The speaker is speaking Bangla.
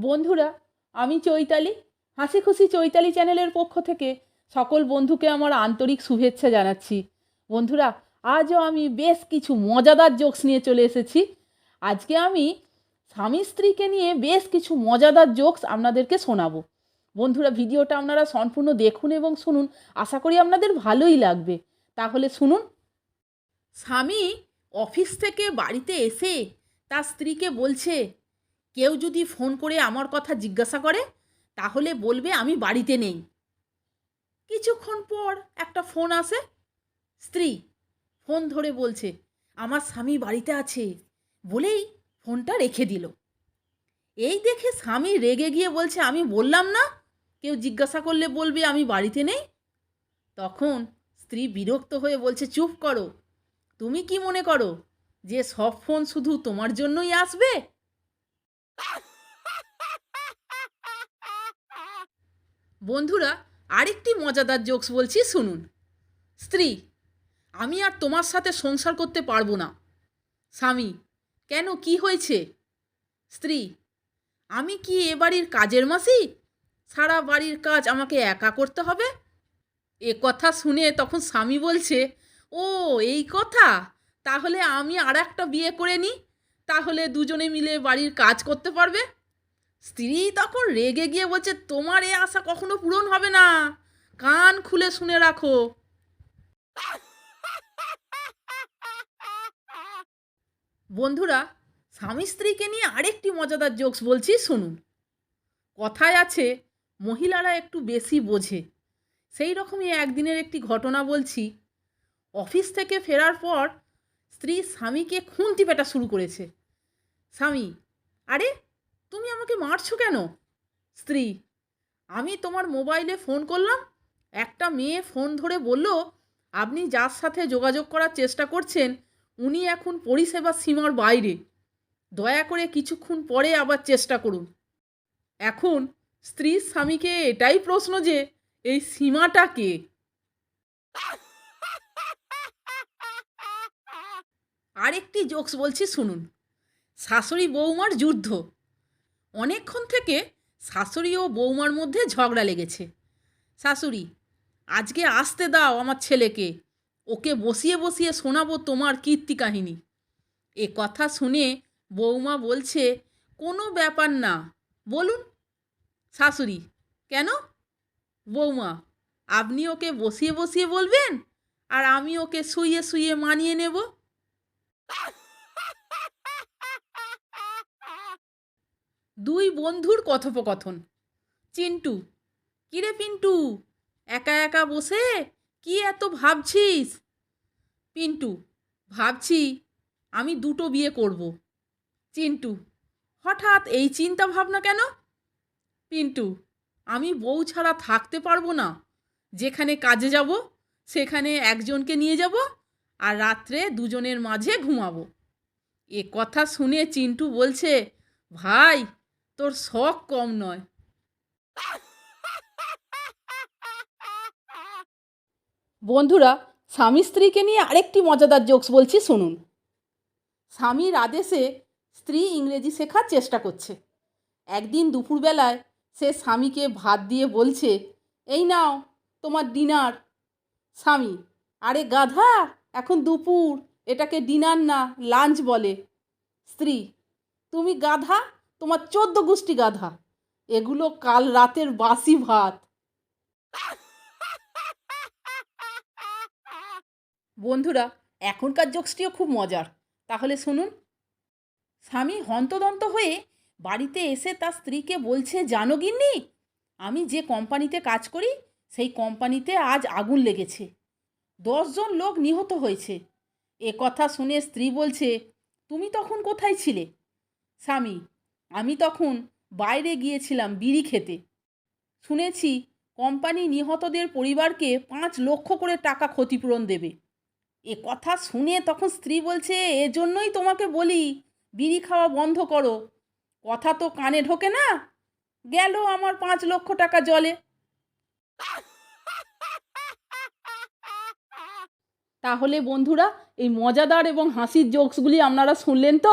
বন্ধুরা, আমি চৈতালি। হাসি খুশি চৈতালি চ্যানেলের পক্ষ থেকে সকল বন্ধুকে আমার আন্তরিক শুভেচ্ছা জানাচ্ছি। বন্ধুরা, আজও আমি বেশ কিছু মজাদার জোকস নিয়ে চলে এসেছি। আজকে আমি স্বামী স্ত্রীকে নিয়ে বেশ কিছু মজাদার জোকস আপনাদেরকে শোনাবো। বন্ধুরা, ভিডিওটা আপনারা সম্পূর্ণ দেখুন এবং শুনুন। আশা করি আপনাদের ভালোই লাগবে। তাহলে শুনুন। স্বামী অফিস থেকে বাড়িতে এসে তার স্ত্রীকে বলছে কেউ যদি ফোন করে আমার কথা জিজ্ঞাসা করে, তাহলে বলবে আমি বাড়িতে নেই। কিছুক্ষণ পর একটা ফোন আসে। স্ত্রী ফোন ধরে বলছে, আমার স্বামী বাড়িতে আছে। বলেই ফোনটা রেখে দিল। এই দেখে স্বামী রেগে গিয়ে বলছে, আমি বললাম না। কেউ জিজ্ঞাসা করলে বলবে আমি বাড়িতে নেই। তখন স্ত্রী বিরক্ত হয়ে বলছে, চুপ করো। তুমি কি মনে করো যে সব ফোন শুধু তোমার জন্যই আসবে? বন্ধুরা, আরেকটি মজাদার জোকস বলছি, শুনুন। স্ত্রী, আমি আর তোমার সাথে সংসার করতে পারব না। স্বামী, কেন, কি হয়েছে? স্ত্রী, আমি কি এ বাড়ির কাজের মাসি? সারা বাড়ির কাজ আমাকে একা করতে হবে? এ কথা শুনে তখন স্বামী বলছে, ও, এই কথা? তাহলে আমি আর একটা বিয়ে করে নিই? তাহলে দুজনে মিলে বাড়ির কাজ করতে পারবে? স্ত্রী তখন রেগে গিয়ে বলছে, তোমার এ আশা কখনো পূরণ হবে না। কান খুলে শুনে রাখো। বন্ধুরা, স্বামী স্ত্রীকে নিয়ে আরেকটি মজাদার জোকস বলছি, শুনুন। কথায় আছে, মহিলারা একটু বেশি বোঝে। সেই রকমই একদিনের একটি ঘটনা বলছি। অফিস থেকে ফেরার পর স্ত্রী স্বামীকে খুন্তি পেটা শুরু করেছে। স্বামী, আরে তুমি আমাকে মারছো কেন? স্ত্রী, আমি তোমার মোবাইলে ফোন করলাম, একটা মেয়ে ফোন ধরে বলল, আপনি যার সাথে যোগাযোগ করার চেষ্টা করছেন, উনি এখন পরিষেবা সীমার বাইরে। দয়া করে কিছুক্ষণ পরে আবার চেষ্টা করুন। এখন স্ত্রী স্বামীকে এটাই প্রশ্ন যে, এই সীমাটা কে? আরেকটি জোকস বলছি, শুনুন। শাশুড়ি বৌমার যুদ্ধ। অনেকক্ষণ থেকে শাশুড়ি ও বৌমার মধ্যে ঝগড়া লেগেছে। শাশুড়ি, আজকে আসতে দাও আমার ছেলেকে। ওকে বসিয়ে বসিয়ে শোনাবো তোমার কীর্তি কাহিনী। এ কথা শুনে বৌমা বলছে, কোনো ব্যাপার না। বলুন, শাশুড়ি, কেন? বৌমা, আপনি ওকে বসিয়ে বসিয়ে বলবেন? আর আমি ওকে শুইয়ে শুইয়ে মানিয়ে নেব? দুই বন্ধুর কথোপকথন। চিন্টু, কিরে পিন্টু, একা একা বসে কি এত ভাবছিস? পিন্টু, ভাবছি আমি দুটো বিয়ে করব। চিন্টু, হঠাৎ এই চিন্তা ভাবনা কেন? পিন্টু, আমি বউ ছাড়া থাকতে পারব না। যেখানে কাজে যাব, সেখানে একজনকে নিয়ে যাব আর রাত্রে দুজনের মাঝে ঘুমাবো। এ কথা শুনে চিন্টু বলছে, ভাই তোর শখ কম নয়। বন্ধুরা, স্বামী স্ত্রীকে নিয়ে আরেকটি মজাদার জোকস বলছি, শুনুন। স্বামীর আদেশে স্ত্রী ইংরেজি শেখার চেষ্টা করছে। একদিন দুপুরবেলায় সে স্বামীকে ভাত দিয়ে বলছে, এই নাও, তোমার ডিনার। স্বামী, আরে গাধা, এখন দুপুর, এটাকে ডিনার না, লাঞ্চ বলে। স্ত্রী, তুমি গাধা তোমার চোদ্দ গোষ্ঠী গাধা। এগুলো কাল রাতের বাসি ভাত। বন্ধুরা, এখনকার জোকসটিও খুব মজার। তাহলে শুনুন। স্বামী হন্তদন্ত হয়ে বাড়িতে এসে তার স্ত্রীকে বলছে, জানো গিন্নি, আমি যে কোম্পানিতে কাজ করি, সেই কোম্পানিতে আজ আগুন লেগেছে। দশজন লোক নিহত হয়েছে। এ কথা শুনে স্ত্রী বলছে, তুমি তখন কোথায় ছিলে? স্বামী আমি তখন বাইরে গিয়েছিলাম বিড়ি খেতে। শুনেছি কোম্পানি নিহতদের পরিবারকে পাঁচ লক্ষ করে টাকা ক্ষতিপূরণ দেবে। এ কথা শুনে তখন স্ত্রী বলছে, এজন্যই তোমাকে বলি, বিড়ি খাওয়া বন্ধ করো। কথা তো কানে ঢোকে না। গেল আমার পাঁচ লক্ষ টাকা জলে। তাহলে বন্ধুরা, এই মজাদার এবং হাসির জোকসগুলি আপনারা শুনলেন তো?